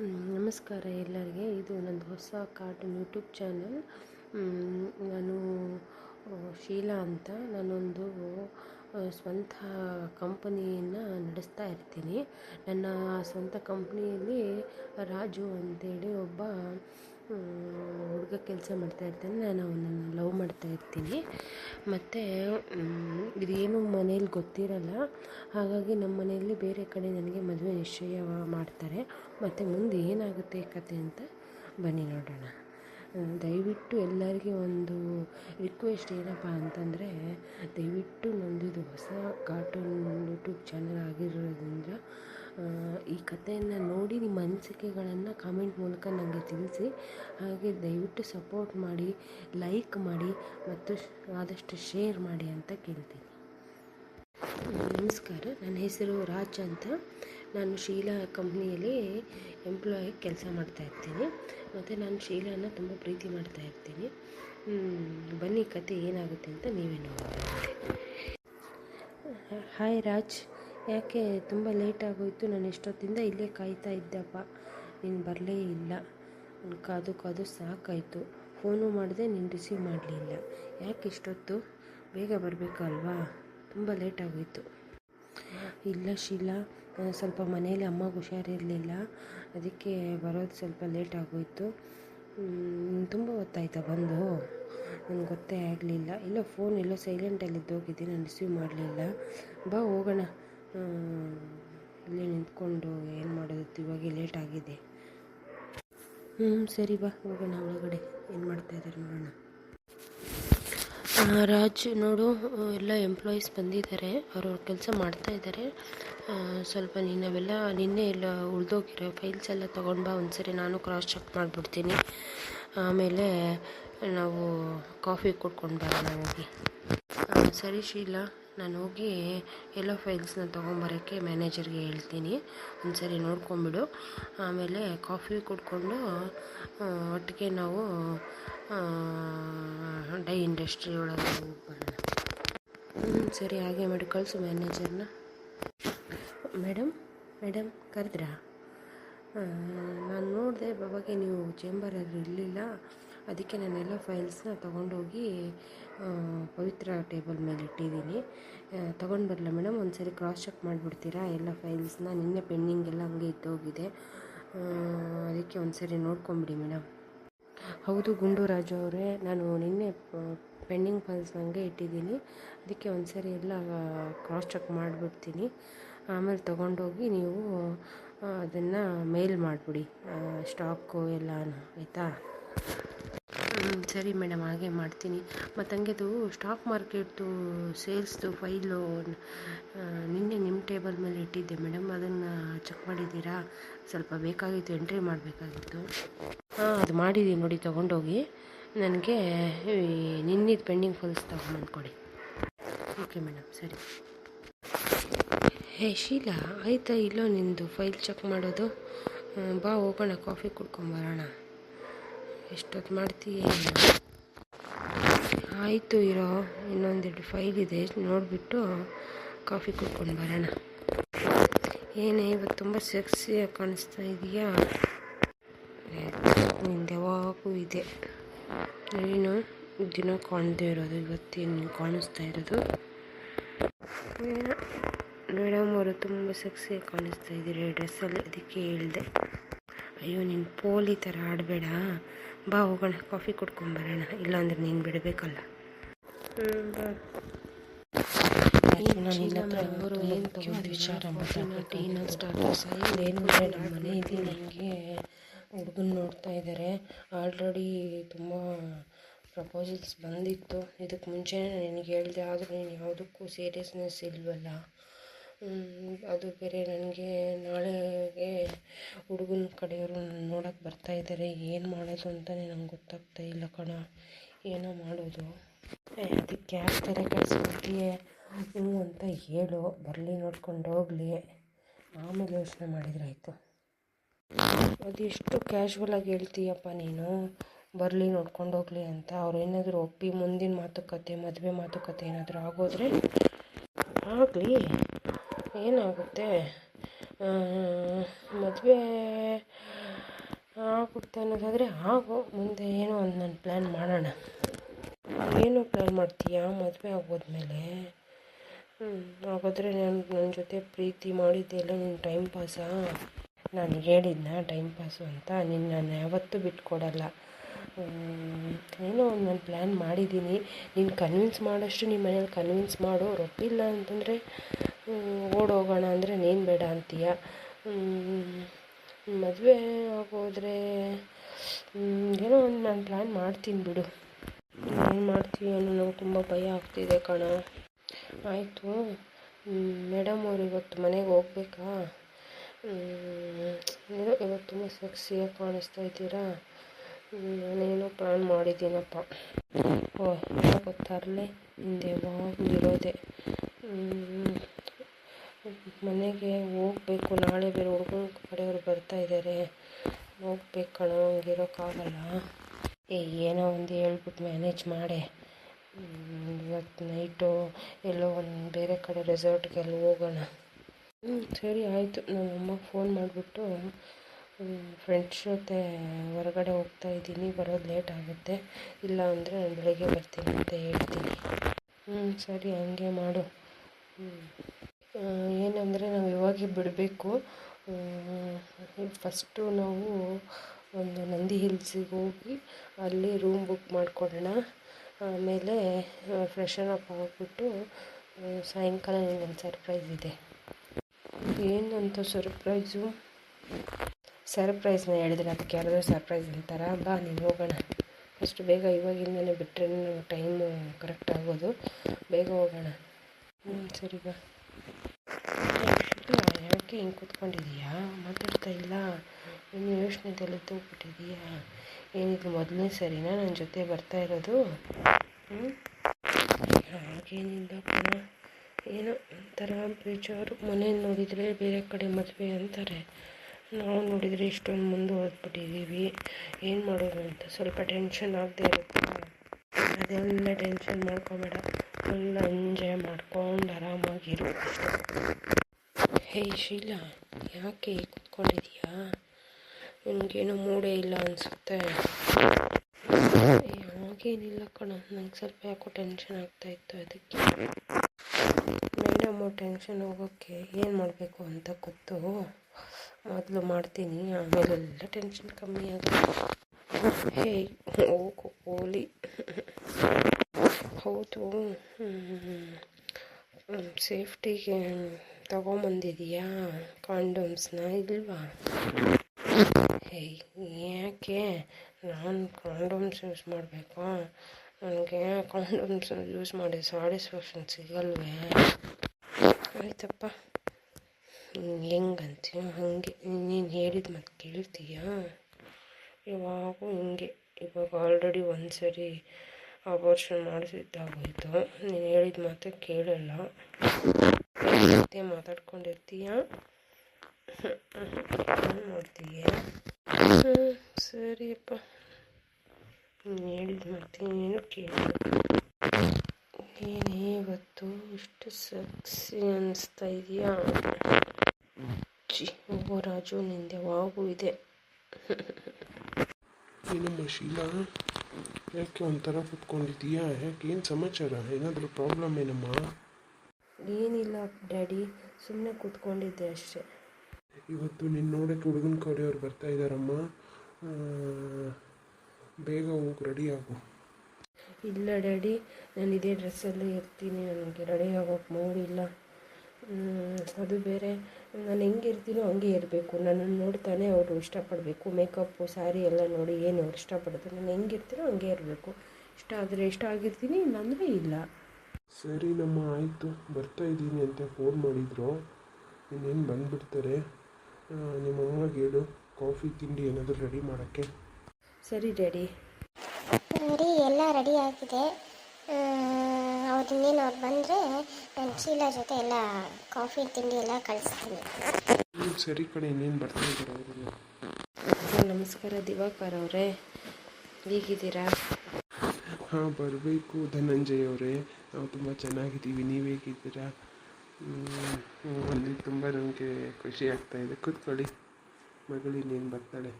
ನಮಸ್ಕಾರ ಎಲ್ಲರಿಗೆ. ಇದು ನಂದು ಹೊಸ ಕಾರ್ಟೂನ್ ಯೂಟ್ಯೂಬ್ ಚಾನಲ್. ನಾನು ಶೀಲಾ ಅಂತ. ನಾನೊಂದು ಸ್ವಂತ ಕಂಪನಿಯನ್ನು ನಡೆಸ್ತಾ ಇರ್ತೀನಿ. ನನ್ನ ಸ್ವಂತ ಕಂಪ್ನಿಯಲ್ಲಿ ರಾಜು ಅಂತೇಳಿ ಒಬ್ಬ ಹುಡುಗ ಕೆಲಸ ಮಾಡ್ತಾ ಇರ್ತೇನೆ, ನಾನು ಅವನನ್ನು ಲವ್ ಮಾಡ್ತಾ ಇರ್ತೀನಿ. ಮತ್ತು ಇದೇನು ಮನೇಲಿ ಗೊತ್ತಿರಲ್ಲ. ಹಾಗಾಗಿ ನಮ್ಮ ಮನೆಯಲ್ಲಿ ಬೇರೆ ಕಡೆ ನನಗೆ ಮದುವೆ ನಿಶ್ಚಯ ಮಾಡ್ತಾರೆ. ಮತ್ತು ಮುಂದೆ ಏನಾಗುತ್ತೆ ಕತೆ ಅಂತ ಬನ್ನಿ ನೋಡೋಣ. ದಯವಿಟ್ಟು ಎಲ್ಲರಿಗೆ ಒಂದು ರಿಕ್ವೆಸ್ಟ್ ಏನಪ್ಪ ಅಂತಂದರೆ, ದಯವಿಟ್ಟು ನಂದು ಇದು ಹೊಸ ಕಾರ್ಟೂನ್ ಯೂಟ್ಯೂಬ್ ಚಾನಲ್ ಆಗಿರೋದ್ರಿಂದ ಈ ಕಥೆಯನ್ನು ನೋಡಿ ನಿಮ್ಮ ಅನಿಸಿಕೆಗಳನ್ನು ಕಾಮೆಂಟ್ ಮೂಲಕ ನನಗೆ ತಿಳಿಸಿ. ಹಾಗೆ ದಯವಿಟ್ಟು ಸಪೋರ್ಟ್ ಮಾಡಿ ಲೈಕ್ ಮಾಡಿ ಮತ್ತು ಆದಷ್ಟು ಶೇರ್ ಮಾಡಿ ಅಂತ ಕೇಳ್ತೀನಿ. ನಮಸ್ಕಾರ, ನನ್ನ ಹೆಸರು ರಾಜ್ ಅಂತ. ನಾನು ಶೀಲಾ ಕಂಪ್ನಿಯಲ್ಲಿ ಎಂಪ್ಲಾಯ್ ಕೆಲಸ ಮಾಡ್ತಾ ಇರ್ತೀನಿ. ಮತ್ತು ನಾನು ಶೀಲಾನ ತುಂಬ ಪ್ರೀತಿ ಮಾಡ್ತಾ ಇರ್ತೀನಿ. ಬನ್ನಿ ಕತೆ ಏನಾಗುತ್ತೆ ಅಂತ ನೀವೇ ನೋಡಿ ಹಾಯ್ ರಾಜ್. ಯಾಕೆ ತುಂಬ ಲೇಟ್ ಆಗೋಯ್ತು, ನಾನು ಎಷ್ಟೊತ್ತಿಂದ ಇಲ್ಲೇ ಕಾಯ್ತಾ ಇದ್ದೆಪ್ಪ. ನೀನು ಬರಲೇ ಇಲ್ಲ. ಕಾದು ಕಾದು ಸಾಕಾಯಿತು. ಫೋನು ಮಾಡಿದೆ, ನೀನು ರಿಸೀವ್ ಮಾಡಲಿಲ್ಲ. ಯಾಕೆ ಇಷ್ಟೊತ್ತು? ಬೇಗ ಬರಬೇಕಲ್ವಾ ತುಂಬ ಲೇಟ್ ಆಗೋಯ್ತು. ಇಲ್ಲ ಶೀಲಾ, ಸ್ವಲ್ಪ ಮನೆಯಲ್ಲಿ ಅಮ್ಮಗೆ ಹುಷಾರಿರಲಿಲ್ಲ. ಅದಕ್ಕೆ ಬರೋದು ಸ್ವಲ್ಪ ಲೇಟ್ ಆಗೋಯ್ತು. ತುಂಬ ಹೊತ್ತಾಯ್ತಾ ಬಂದು? ನನಗೆ ಗೊತ್ತೇ ಆಗಲಿಲ್ಲ. ಇಲ್ಲ, ಫೋನ್ ಎಲ್ಲೋ ಸೈಲೆಂಟಲ್ಲಿ ಇದ್ದೋಗಿದ್ದೆ ನಾನು ರಿಸೀವ್ ಮಾಡಲಿಲ್ಲ. ಬಾ, ಹೋಗೋಣ. ಇಲ್ಲೇ ನಿಂತ್ಕೊಂಡು ಏನು ಮಾಡೋದು ಇವಾಗ ಲೇಟ್ ಆಗಿದೆ. ಹ್ಞೂ ಸರಿ ಬಾ, ಹೋಗೋಣ ಒಳಗಡೆ. ಏನು ಮಾಡ್ತಾ ಇದ್ದಾರೆ ನೋಡೋಣ. ರಾಜ್, ನೋಡು, ಎಲ್ಲ ಎಂಪ್ಲಾಯೀಸ್ ಬಂದಿದ್ದಾರೆ. ಅವ್ರವ್ರ ಕೆಲಸ ಮಾಡ್ತಾ ಇದ್ದಾರೆ ಸ್ವಲ್ಪ ನೀನು ಅವೆಲ್ಲ ನಿನ್ನೆ ಎಲ್ಲ ಉಳ್ದೋಗಿರೋ ಫೈಲ್ಸ್ ಎಲ್ಲ ತೊಗೊಂಡು ಬಾ, ಒಂದ್ಸರಿ ನಾನು ಕ್ರಾಸ್ ಚೆಕ್ ಮಾಡಿಬಿಡ್ತೀನಿ. ಆಮೇಲೆ ನಾವು ಕಾಫಿ ಕುಡ್ಕೊಂಡು ಬರೋಣ ಹೋಗಿ. ಸರಿ ಶೀಲಾ. ನಾನು ಹೋಗಿ ಎಲ್ಲೋ ಫೈಲ್ಸ್ನ ತೊಗೊಂಬರೋಕ್ಕೆ ಮ್ಯಾನೇಜರ್ಗೆ ಹೇಳ್ತೀನಿ. ಒಂದ್ಸರಿ ನೋಡ್ಕೊಂಬಿಡು ಆಮೇಲೆ ಕಾಫಿ ಕುಡ್ಕೊಂಡು ಒಟ್ಟಿಗೆ ನಾವು ಡೈ ಇಂಡಸ್ಟ್ರಿ ಒಳಗೆ ಹೋಗಿ ಬರೋಣ ಸರಿ ಹಾಗೆ ಮಾಡಿ ಕಳಿಸು ಮ್ಯಾನೇಜರ್ನ ಮೇಡಮ್ ಮೇಡಮ್ ಕರೆದ್ರಾ? ನಾನು ನೋಡಿದೆ ಬಾಬಾಗೆ ನೀವು ಚೇಂಬರಲ್ಲಿ ಇರಲಿಲ್ಲ. ಅದಕ್ಕೆ ನಾನೆಲ್ಲ ಫೈಲ್ಸ್ನ ತೊಗೊಂಡೋಗಿ ಪವಿತ್ರ ಟೇಬಲ್ ಮೇಲೆ ಇಟ್ಟಿದ್ದೀನಿ. ತೊಗೊಂಡು ಬರಲ್ಲ ಮೇಡಮ್ ಒಂದ್ಸರಿ ಕ್ರಾಸ್ ಚೆಕ್ ಮಾಡಿಬಿಡ್ತೀರಾ? ಎಲ್ಲ ಫೈಲ್ಸ್ನ ನಿನ್ನೆ ಪೆಂಡಿಂಗ್ ಎಲ್ಲ ಹಂಗೆ ಇದ್ದೋಗಿದೆ. ಅದಕ್ಕೆ ಒಂದ್ಸರಿ ನೋಡ್ಕೊಂಬಿಡಿ ಮೇಡಮ್ ಹೌದು, ಗುಂಡೂರಾಜು ಅವರೇ, ನಾನು ನಿನ್ನೆ ಪೆಂಡಿಂಗ್ ಫೈಲ್ಸ್ ಹಂಗೆ ಇಟ್ಟಿದ್ದೀನಿ. ಅದಕ್ಕೆ ಒಂದ್ಸರಿ ಎಲ್ಲ ಕ್ರಾಸ್ ಚೆಕ್ ಮಾಡಿಬಿಡ್ತೀನಿ. ಆಮೇಲೆ ತೊಗೊಂಡೋಗಿ ನೀವು ಅದನ್ನು ಮೇಲ್ ಮಾಡಿಬಿಡಿ. ಸ್ಟಾಕು ಎಲ್ಲ, ಆಯಿತಾ? ಹ್ಞೂ ಸರಿ ಮೇಡಮ್ ಹಾಗೆ ಮಾಡ್ತೀನಿ. ಮತ್ತು ಹಂಗೆದು ಸ್ಟಾಕ್ ಮಾರ್ಕೆಟ್ದು ಸೇಲ್ಸ್ದು ಫೈಲು ನಿನ್ನೆ ನಿಮ್ಮ ಟೇಬಲ್ ಮೇಲೆ ಇಟ್ಟಿದ್ದೆ ಮೇಡಮ್ ಅದನ್ನು ಚೆಕ್ ಮಾಡಿದ್ದೀರಾ? ಸ್ವಲ್ಪ ಬೇಕಾಗಿತ್ತು ಎಂಟ್ರಿ ಮಾಡಬೇಕಾಗಿತ್ತು. ಹಾಂ, ಅದು ಮಾಡಿದ್ದೀನಿ ನೋಡಿ, ತೊಗೊಂಡೋಗಿ. ನನಗೆ ನಿನ್ನಿದ್ದು ಪೆಂಡಿಂಗ್ ಫೈಲ್ಸ್ ತೊಗೊಂಬಂದು ಕೊಡಿ. ಓಕೆ ಮೇಡಮ್ ಸರಿ. ಹೇ, ಶೀಲಾ, ಆಯಿತಾ ಇಲ್ಲೋ ನಿಂದು ಫೈಲ್ ಚೆಕ್ ಮಾಡೋದು? ಬಾ, ಹೋಗೋಣ ಕಾಫಿ ಕುಡ್ಕೊಂಬರೋಣ ಎಷ್ಟೊತ್ತು ಮಾಡ್ತೀಯ? ಆಯಿತು ಇರೋ ಇನ್ನೊಂದೆರಡು ಫೈಲ್ ಇದೆ, ನೋಡಿಬಿಟ್ಟು ಕಾಫಿ ಕುಡ್ಕೊಂಡು ಬರೋಣ. ಏನೇ ಇವತ್ತು ತುಂಬ ಸೆಕ್ಸಿಯಾಗಿ ಕಾಣಿಸ್ತಾ ಇದೆಯಾ? ನಿಂದು ಯಾವಾಗೂ ಇದೆ. ನೀನು ದಿನ ಕಾಣದೇ ಇರೋದು ಇವತ್ತೇನು ಕಾಣಿಸ್ತಾ ಇರೋದು? ಮೇಡಮ್ ಅವರು ತುಂಬ ಸೆಕ್ಸಿಯಾಗಿ ಕಾಣಿಸ್ತಾ ಇದ್ದೀರಿ ಡ್ರೆಸ್ಸಲ್ಲಿ ಅದಕ್ಕೆ ಹೇಳಿದೆ. ಅಯ್ಯೋ ನೀನು ಪೋಲಿ ಥರ ಆಡಬೇಡ. ಬಾ ಹೋಗೋಣ. ಕಾಫಿ ಕುಡ್ಕೊಂಬರೋಣ ಇಲ್ಲಾಂದ್ರೆ ನೀನು ಬಿಡಬೇಕಲ್ಲ. ವಿಚಾರ ಮನೆಯಲ್ಲಿ ನನಗೆ ಹುಡುಗನ ನೋಡ್ತಾ ಇದ್ದಾರೆ. ಆಲ್ರೆಡಿ ತುಂಬ ಪ್ರಪೋಸಲ್ಸ್ ಬಂದಿತ್ತು. ಇದಕ್ಕೆ ಮುಂಚೆ ನಿನಗೆ ಹೇಳಿದೆ ಆದರೂ ನೀನು ಯಾವುದಕ್ಕೂ ಸೀರಿಯಸ್ನೆಸ್ ಇಲ್ವಲ್ಲ. ಅದು ಬೇರೆ ನನಗೆ ನಾಳೆಗೆ ಹುಡುಗನ ಕಡೆಯವರು ನೋಡಕ್ಕೆ ಬರ್ತಾ ಇದ್ದಾರೆ ಏನು ಮಾಡೋದು ಅಂತಲೇ ನಂಗೆ ಗೊತ್ತಾಗ್ತಾ ಇಲ್ಲ ಕಣ. ಏನೋ ಮಾಡೋದು. ಅದಕ್ಕೆ ಯಾವ ಥರ ಕಳಿಸ್ಕೊಡ್ತೀಯ ಹ್ಞೂ ಅಂತ ಹೇಳು. ಬರಲಿ ನೋಡ್ಕೊಂಡು ಹೋಗಲಿ. ಆಮೇಲೆ ಯೋಚನೆ ಮಾಡಿದ್ರಾಯಿತು ಅದೆಷ್ಟು ಕ್ಯಾಶುವಲಾಗಿ ಹೇಳ್ತೀಯಪ್ಪ ನೀನು? ಬರಲಿ ನೋಡ್ಕೊಂಡು ಹೋಗಲಿ ಅಂತ. ಅವ್ರು ಏನಾದರೂ ಒಪ್ಪಿ ಮುಂದಿನ ಮಾತುಕತೆ, ಮದುವೆ ಮಾತುಕತೆ ಏನಾದರೂ ಆಗೋದ್ರೆ? ಆಗಲಿ. ಏನಾಗುತ್ತೆ? ಮದುವೆ ಆಗುತ್ತೆ ಅನ್ನೋದಾದರೆ ಆಗು ಮುಂದೆ ಏನೋ ಒಂದು ನಾನು ಪ್ಲ್ಯಾನ್ ಮಾಡೋಣ. ಏನು ಪ್ಲ್ಯಾನ್ ಮಾಡ್ತೀಯಾ? ಮದುವೆ ಆಗೋದ್ಮೇಲೆ? ಹಾಗಾದರೆ ನಾನು ನನ್ನ ಜೊತೆ ಪ್ರೀತಿ ಮಾಡಿದ್ದೆಲ್ಲ ನಿನ್ನ ಟೈಮ್ ಪಾಸಾ ನಾನು ಹೇಳಿದ್ನ ಟೈಮ್ ಪಾಸು ಅಂತ ನಿನ್ನ ನಾನು ಯಾವತ್ತೂ ಬಿಟ್ಕೊಡಲ್ಲ. ಏನೋ ಒಂದು ನಾನು ಪ್ಲ್ಯಾನ್ ಮಾಡಿದ್ದೀನಿ. ನೀನು ಕನ್ವಿನ್ಸ್ ಮಾಡೋಷ್ಟು ನಿಮ್ಮ ಮನೇಲಿ ಕನ್ವಿನ್ಸ್ ಮಾಡು ರೊಪ್ಪಿಲ್ಲ ಅಂತಂದರೆ ಓಡೋಗೋಣ ಅಂದರೆ ನೀನು ಬೇಡ ಅಂತೀಯ. ಮದುವೆ ಆಗೋದ್ರೆ ಏನೋ ಒಂದು ನಾನು ಪ್ಲ್ಯಾನ್ ಮಾಡ್ತೀನಿ ಬಿಡು. ಏನು ಮಾಡ್ತೀವಿ ಅನ್ನೋ ನಂಗೆ ತುಂಬ ಭಯ ಆಗ್ತಿದೆ ಕಣ. ಆಯಿತು. ಮೇಡಮ್ ಅವ್ರು ಇವತ್ತು ಮನೆಗೆ ಹೋಗ್ಬೇಕಾ? ಏನೋ ಇವತ್ತು ತುಂಬ ಸೆಕ್ಸಿಯಾಗಿ ಕಾಣಿಸ್ತಾ ಇದ್ದೀರಾ? ನಾನೇನೋ ಪ್ಲ್ಯಾನ್ ಮಾಡಿದ್ದೀನಪ್ಪ. ಓ ಗೊತ್ತಾರಲೆ ಹಿಂದೆ ಯಾವಾಗಲೂ ಇರೋದೆ ಮನೆಗೆ ಹೋಗ್ಬೇಕು. ನಾಳೆ ಬೇರೆ ಹುಡುಗನ ಕಡೆಯವ್ರು ಬರ್ತಾ ಇದ್ದಾರೆ ಹೋಗ್ಬೇಕು ಕಣೋ, ಹಂಗಿರೋಕ್ಕಾಗಲ್ಲ. ಏ, ಏನೋ ಒಂದು ಹೇಳ್ಬಿಟ್ಟು ಮ್ಯಾನೇಜ್ ಮಾಡೆ. ಇವತ್ತು ನೈಟು ಎಲ್ಲೋ ಒಂದು ಬೇರೆ ಕಡೆ ರೆಸಾರ್ಟ್ಗೆಲ್ಲ ಹೋಗೋಣ. ಹ್ಞೂ ಸರಿ ಆಯಿತು. ನಮ್ಮ ಅಮ್ಮಗೆ ಫೋನ್ ಮಾಡಿಬಿಟ್ಟು ಫ್ರೆಂಡ್ಸ್ ಜೊತೆ ಹೊರಗಡೆ ಹೋಗ್ತಾ ಇದ್ದೀನಿ. ಬರೋದು ಲೇಟ್ ಆಗುತ್ತೆ. ಇಲ್ಲ ಅಂದರೆ ನಾನು ಬೆಳಗ್ಗೆ ಬರ್ತೀನಿ ಅಂತ ಹೇಳ್ತೀನಿ. ಹ್ಞೂ ಸರಿ, ಹಂಗೆ ಮಾಡು. ಹ್ಞೂ ಏನಂದರೆ ನಾವು ಯಾವಾಗ ಬಿಡಬೇಕು. ಫಸ್ಟು ನಾವು ಒಂದು ನಂದಿ ಹಿಲ್ಸಿಗೆ ಹೋಗಿ ಅಲ್ಲಿ ರೂಮ್ ಬುಕ್ ಮಾಡ್ಕೊಳ್ಳೋಣ ಆಮೇಲೆ ಫ್ರೆಶನ್ ಅಪ್ ಆಗಿಬಿಟ್ಟು ಸಾಯಂಕಾಲ ನಿನಗೊಂದು ಸರ್ಪ್ರೈಸ್ ಇದೆ. ಏನಂತ ಸರ್ಪ್ರೈಸು ಸರ್ಪ್ರೈಸ್ನ ಹೇಳಿದ್ರೆ ಅದಕ್ಕೆ ಯಾರಾದರೂ ಸರ್ಪ್ರೈಸ್ ಅಂತಾರ? ಬಾ, ನೀನು ಹೋಗೋಣ. ಫಸ್ಟ್ ಬೇಗ ಇವಾಗಿಂದನೇ ಬಿಟ್ಟರೆ ಟೈಮು ಕರೆಕ್ಟ್ ಆಗೋದು. ಬೇಗ ಹೋಗೋಣ. ಹ್ಞೂ ಸರಿ ಬಾ. ಯಾಕೆ ಹಿಂಗೆ ಕೂತ್ಕೊಂಡಿದೀಯಾ ಮಾತಾಡ್ತಾ ಇಲ್ಲ. ನೀನು ಯೋಚನೆದಲ್ಲಿ ತೂಗ್ಬಿಟ್ಟಿದೀಯಾ? ಏನಿದು ಮೊದಲನೇ ಸರಿನಾ? ನನ್ನ ಜೊತೆ ಬರ್ತಾ ಇರೋದು? ಹ್ಞೂ ಹಾಗೇನಿಲ್ಲ ಏನೋ ಒಂಥರ ಬೇಜಾರು. ಮನೆ ನೋಡಿದರೆ ಬೇರೆ ಕಡೆ ಮದುವೆ ಅಂತಾರೆ. ನಾವು ನೋಡಿದರೆ ಇಷ್ಟೊಂದು ಮುಂದೆ ಹೋದ್ಬಿಟ್ಟಿದ್ದೀವಿ ಏನು ಮಾಡೋದು ಅಂತ ಸ್ವಲ್ಪ ಟೆನ್ಷನ್ ಆಗದೆ ಇರುತ್ತೆ. ಅದೆಲ್ಲ ಟೆನ್ಷನ್ ಮಾಡ್ಕೊಬೇಡ. ಫುಲ್ ಎಂಜಾಯ್ ಆರಾಮಾಗಿರು ಹೇ ಶೀಲಾ, ಯಾಕೆ ಕೂತ್ಕೊಂಡಿದೀಯಾ ನನಗೇನೋ ಮೂಡೇ ಇಲ್ಲ ಅನಿಸುತ್ತೆ. ಹಾಗೇನಿಲ್ಲ ಕಣ, ನಂಗೆ ಸ್ವಲ್ಪ ಯಾಕೋ ಟೆನ್ಷನ್ ಆಗ್ತಾಯಿತ್ತು ಅದಕ್ಕೆ. ಮೇಡಮು ಟೆನ್ಷನ್ ಹೋಗೋಕ್ಕೆ ಏನು ಮಾಡಬೇಕು ಅಂತ ಗೊತ್ತು? ಮೊದಲು ಮಾಡ್ತೀನಿ ಆಮೇಲೆಲ್ಲ ಟೆನ್ಷನ್ ಕಮ್ಮಿ ಆಗುತ್ತೆ. ಹೇ, ಹೋಗು ಹೋಲಿ ಹೌದು ಸೇಫ್ಟಿಗೆ ತಗೊಂಬಂದಿದೀಯಾ ಕಾಂಡೋಮ್ಸ್ನ ಇಲ್ವಾ? ಯಾಕೆ? ನಾನು ಕಾಂಡೋಮ್ಸ್ ಯೂಸ್ ಮಾಡಬೇಕಾ? ನನಗೆ ಕಾಂಡೋಮ್ಸ್ ಯೂಸ್ ಮಾಡಿ ಸ್ಯಾಟಿಸ್ಫ್ಯಾಕ್ಷನ್ ಸಿಗಲ್ವೇ? ಆಯ್ತಪ್ಪ. ಹೆಂಗಂತೀಯ, ಹಾಗೆ. ನೀನು ಹೇಳಿದ ಮತ್ತೆ ಕೇಳ್ತೀಯಾ? ಇವಾಗೂ ಹಿಂಗೆ. ಇವಾಗ ಆಲ್ರೆಡಿ ಒಂದು ಸರಿ ಅಬೋರ್ಷನ್ ಮಾಡಿಸಿದ್ದಾಗೋಯ್ತು. ನೀನು ಹೇಳಿದ ಮಾತು ಕೇಳಲ್ಲ. ಮತ್ತೆ ಮಾತಾಡ್ಕೊಂಡಿರ್ತೀಯ? ಏನು ಮಾಡ್ತೀಯ? ಹ್ಞೂ ಸರಿಯಪ್ಪ ನೀನು ಹೇಳಿದ ಮಾತು ನೀನು ಕೇಳ. ಏನೇ ಇವತ್ತು ಇಷ್ಟು ಸಕ್ಸಿ ಅನ್ನಿಸ್ತಾ ಇದೆಯಾ? ಚಿ ಓ ರಾಜು ನಿಂದೆ ವಾಗು ಇದೆ. ಏನಮ್ಮ ಶೀಲಾ. ಯಾಕೆ ಒಂಥರ ಕೂತ್ಕೊಂಡಿದ್ದೀಯಾ ಯಾಕೆ ಏನು ಸಮಾಚಾರ ಏನಾದರೂ ಪ್ರಾಬ್ಲಮ್ ಏನಮ್ಮ ಏನಿಲ್ಲ ಡ್ಯಾಡಿ ಸುಮ್ಮನೆ ಕೂತ್ಕೊಂಡಿದ್ದೆ ಅಷ್ಟೇ ಇವತ್ತು ನಿನ್ನ ನೋಡೋಕ್ಕೆ ಹುಡುಗನ ಕಡೆಯವ್ರು ಬರ್ತಾ ಇದ್ದಾರಮ್ಮ ಬೇಗ ಹೋಗಿ ರೆಡಿ ಆಗು ಇಲ್ಲ ಡ್ಯಾಡಿ ನಾನು ಇದೇ ಡ್ರೆಸ್ಸಲ್ಲೇ ಇರ್ತೀನಿ ನನಗೆ ರೆಡಿ ಆಗೋಕೆ ಮೂಡಿಲ್ಲ ಅದು ಬೇರೆ ನಾನು ಹೆಂಗೆ ಇರ್ತೀನೋ ಹಂಗೆ ಇರಬೇಕು. ನನ್ನನ್ನು ನೋಡ್ತಾನೆ ಅವರು ಇಷ್ಟಪಡಬೇಕು. ಮೇಕಪ್ಪು ಸ್ಯಾರಿ ಎಲ್ಲ ನೋಡಿ ಏನು ಅವ್ರು ಇಷ್ಟಪಡ್ತಾರೆ ನಾನು ಹೆಂಗಿರ್ತೀನೋ ಹಂಗೆ ಇರಬೇಕು. ಇಷ್ಟ ಆದರೆ ಇಷ್ಟ ಆಗಿರ್ತೀನಿ ಇಲ್ಲಾಂದರೆ ಇಲ್ಲ. ಸರಿ ನಮ್ಮ ಆಯಿತು. ಬರ್ತಾ ಇದ್ದೀನಿ ಅಂತ ಫೋನ್ ಮಾಡಿದ್ರು. ಇನ್ನೇನು ಬಂದುಬಿಡ್ತಾರೆ? ನಿಮ್ಮ ಅಮ್ಮಗೆ ಹೇಳು. ಕಾಫಿ ತಿಂಡಿ ಏನಾದರೂ ರೆಡಿ ಮಾಡೋಕ್ಕೆ. ಸರಿ ಡ್ಯಾಡಿ. ಎಲ್ಲ ರೆಡಿ ಆಗಿದೆ. ಅವ್ರು ಇನ್ನೇನು ಅವ್ರು ಬಂದರೆ ನಾನು ಶೀಲಾ ಜೊತೆ ಎಲ್ಲ ಕಾಫಿ ತಿಂಡಿ ಎಲ್ಲ ಕಳಿಸ್ತೀನಿ. ಸರಿ ಕಡೆ ಇನ್ನೇನು ಬರ್ತಾ ಇದ್ದಾರೆ ನಮಸ್ಕಾರ ದಿವಾಕರ್ ಅವರೇ. ಹೇಗಿದ್ದೀರಾ? ಹಾಂ ಬರಬೇಕು ಧನಂಜಯ್ ಅವರೇ. ನಾವು ತುಂಬ ಚೆನ್ನಾಗಿದ್ದೀವಿ. ನೀವು ಹೇಗಿದ್ದೀರಾ? ಹ್ಮ್, ಹ್ಮ್, ಅಲ್ಲಿ ತುಂಬ ನಮಗೆ ಖುಷಿ ಆಗ್ತಾ ಇದೆ. ಕೂತ್ಕೊಳ್ಳಿ. ಮಗಳು ಇನ್ನೇನು ಬರ್ತಾಳೆ.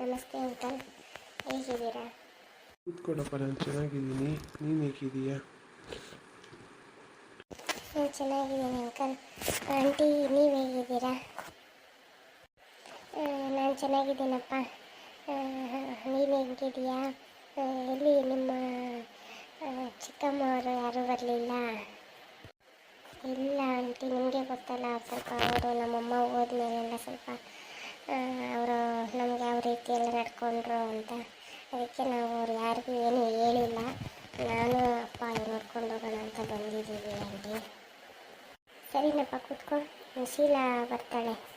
ನಮಸ್ತೆ ಅಂಕಲ್. ಹೇಗಿದ್ದೀರಾ? ಕೂತ್ಕೊಡಪ್ಪ ನಾನು ಚೆನ್ನಾಗಿದ್ದೀನಿ. ನೀನು ನಾನು ಚೆನ್ನಾಗಿದ್ದೀನಿ ಅಂಕಲ್. ಆಂಟಿ, ನೀವು ಹೇಗಿದ್ದೀರಾ? ನಾನು ಚೆನ್ನಾಗಿದ್ದೀನಪ್ಪ. ನೀನು ಹೇಗಿದೀಯಾ ಎಲ್ಲಿ ನಿಮ್ಮ ಚಿಕ್ಕಮ್ಮವರು ಯಾರೂ ಬರಲಿಲ್ಲ? ಇಲ್ಲ ಆಂಟಿ, ನಿಮಗೆ ಗೊತ್ತಲ್ಲ, ಸ್ವಲ್ಪ ಅವರು ನಮ್ಮಮ್ಮ ಹೋದ್ಮೇಲೆಲ್ಲ ಸ್ವಲ್ಪ ಅವರು ನಮಗೆ ಯಾವ ರೀತಿ ನಡ್ಕೊಂಡ್ರು ಅಂತ. ಅದಕ್ಕೆ ನಾವು ಅವ್ರು ಯಾರಿಗೂ ಏನೂ ಹೇಳಿಲ್ಲ. ನಾನು ಅಪ್ಪ ನೋಡ್ಕೊಂಡು ಹೋಗೋಣ ಅಂತ ಬಂದಿದ್ದೀವಿ ಅಲ್ಲಿ. ಸರಿನಪ್ಪ ಕೂತ್ಕೊ. ಶೀಲಾ ಬರ್ತಾಳೆ.